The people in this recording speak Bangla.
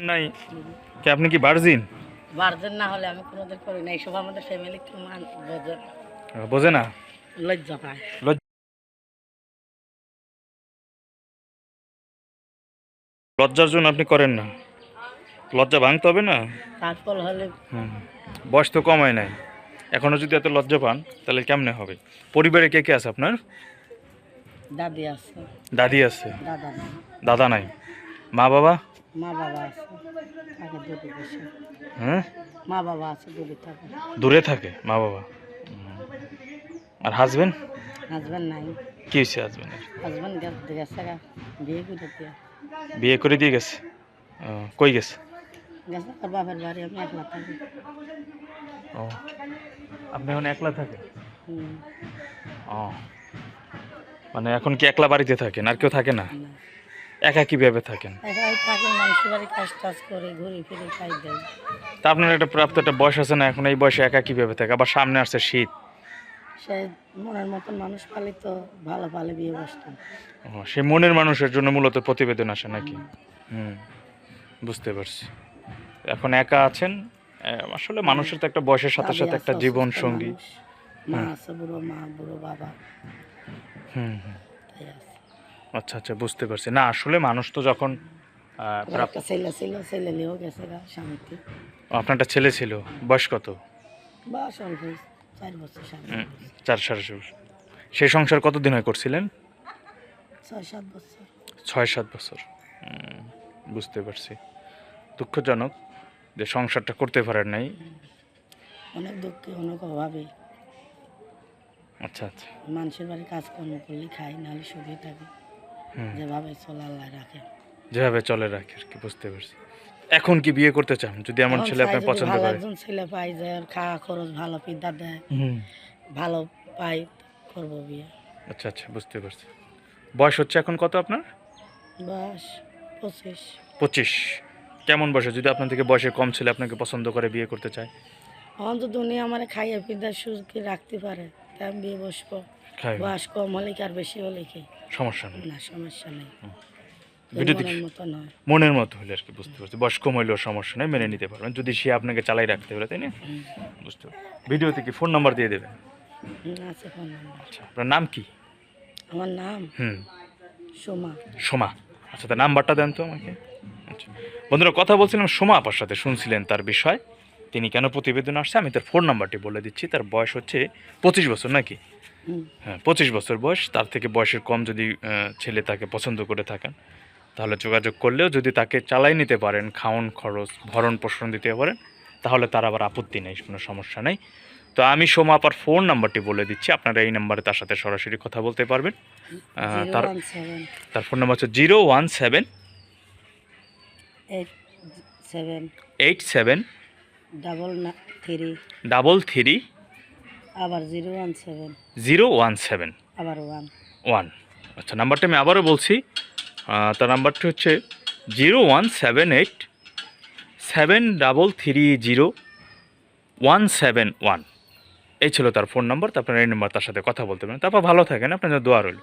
নাই। কি আপনি কি ভার্জিন বার্জেন না হলে আমি কোনোদিন করি না। এইসব আমাদের ফ্যামিলি বোঝে না। বোঝে না? লজ্জা পায়। লজ্জার জন্য আপনি করেন না। লজ্জা ভাঙতে হবে না? তারপর হলে বয়স তো কমায় নাই। এখনও যদি এত লজ্জা পান তাহলে কেমনে হবে? পরিবারে কে কে আছে আপনার? দাদি আছে। দাদি আছে। দাদা দাদা নাই। মা বাবা? মা বাবা আছে থাকে বসে। হ্যাঁ? মা বাবা আছে দুটি থাকে। দূরে থাকে মা বাবা? আর হাজবেন্ড হাজব্যান্ড নাই। কি হয়েছে হাজবেন্ডের হাজব্যান্ড গেছে বিয়ে করে দিয়ে। বিয়ে করে দিয়ে গেছে? কই গেছে? গেছে আর বাপের বাড়ি আমি একলা থাকি। ও আপনি এখন একলা থাকেন? ও মানে এখন কি একলা বাড়িতে থাকেন আর কেউ থাকে না। একা কীভাবে থাকেন? একাই থাকি মানুষের বাড়ি কাজ টাজ করে ঘুরে ফিরে খাই দেয় তা আপনার একটা প্রাপ্ত একটা বয়স আছে না এখন এই বয়সে একা কীভাবে থাকে? আবার সামনে আসছে শীত। সে মনের মতন মানুষ পালি তো ভালো পালে বিয়ে বসতাম ও, সে মনের মানুষের জন্য মূলত প্রতিবেদন আসে নাকি? হুম বুঝতে পারছি। এখন একা আছেন? আসলে মানুষের তো একটা বয়সের সাথে সাথে একটা জীবন সঙ্গী। মা আছে বুড়ো মা বুড়ো বাবা। হুম হুম। তাই আছে। আচ্ছা আচ্ছা বুঝতে পারছি। না আসলে মানুষ তো যখন একটা ছেলে ছিল ছেলে নিয়েও গেছে গা স্বামীতে আপনার একটা ছেলে ছিল বয়স কত? অল্প চার বছর চার সাড়ে সেই সংসার কতদিন হয় করছিলেন? ছয় সাত বছর। ছয় সাত বছর। বুঝতে পারছি। দুঃখজনক যে সংসারটা করতে পারেন নাই। অনেক দুঃখে অনেক অভাবে। আচ্ছা আচ্ছা। মানুষের বাড়ি কাজকর্ম করলে খাই নাহলে সুখে থাকে। যেভাবে চলে আল্লাহ রাখে। যেভাবে চলে রাখি আর কি বুঝতে পারছি। এখন কি বিয়ে করতে চান? যদি এমন ছেলে আপনি পছন্দ করেন একজন ছেলে পাই যে খাওয়া খরচ ভালো পিতা দেয় হুম, ভালো পাই করব বিয়ে। আচ্ছা আচ্ছা বুঝতে পারছি। বয়স হচ্ছে এখন কত আপনার? বাস পঁচিশ। পঁচিশ। কেমন বয়সে? যদি আপনার থেকে বয়সে কম ছেলে আপনাকে পছন্দ করে বিয়ে করতে চায়? এখন তো দুনিয়া আমার খাইয়ে পিতা সুখে রাখতে পারে তাই আমি বিয়ে বসবো। বয়স কম হলে কি আর বেশি হলে কি? সমস্যা নেই। না সমস্যা নেই। মনের মতো হলে আর কি বুঝতে পারছি। বয়স কম হইলেও সমস্যা নেই মেনে নিতে পারবেন। যদি সে আপনাকে চালাই রাখতে পারে তাই না? বুঝতে ভিডিওতে কি ফোন নাম্বার দিয়ে দেবেন। আছে ফোন নাম্বার। আচ্ছা আপনার নাম কি? আমার নাম? হুম। সোমা। সোমা। আচ্ছা তার নাম্বারটা দেন তো আমাকে। আচ্ছা। বন্ধুরা কথা বলছিলাম সোমা আপার সাথে শুনছিলেন তার বিষয়। তিনি কেন প্রতিবেদন আসছে? আমি তার ফোন নাম্বারটি বলে দিচ্ছি। তার বয়স হচ্ছে পঁচিশ বছর নাকি? হ্যাঁ পঁচিশ বছর বয়স তার থেকে বয়সের কম যদি ছেলে তাকে পছন্দ করে থাকেন তাহলে যোগাযোগ করলেও যদি তাকে চালাই নিতে পারেন খাওন খরচ ভরণ পোষণ দিতে পারেন তাহলে তার আবার আপত্তি নেই কোনো সমস্যা নেই। তো আমি সোমা আপার ফোন নাম্বারটি বলে দিচ্ছি আপনারা এই নাম্বারে তার সাথে সরাসরি কথা বলতে পারবেন। তার তার ফোন নাম্বার হচ্ছে zero one seven eight seven. Eight seven double three. Double three আবার zero one seven. Zero one seven. আবার ওয়ান। ওয়ান। আচ্ছা নাম্বারটা আমি আবারও বলছি। তার নাম্বারটি হচ্ছে zero one seven eight seven double three zero one seven one. এই ছিল তার ফোন নাম্বার। তারপরে এই নাম্বার তার সাথে কথা বলতে পারেন। তারপর ভালো থাকেন। আপনার জন্য দোয়া রইল।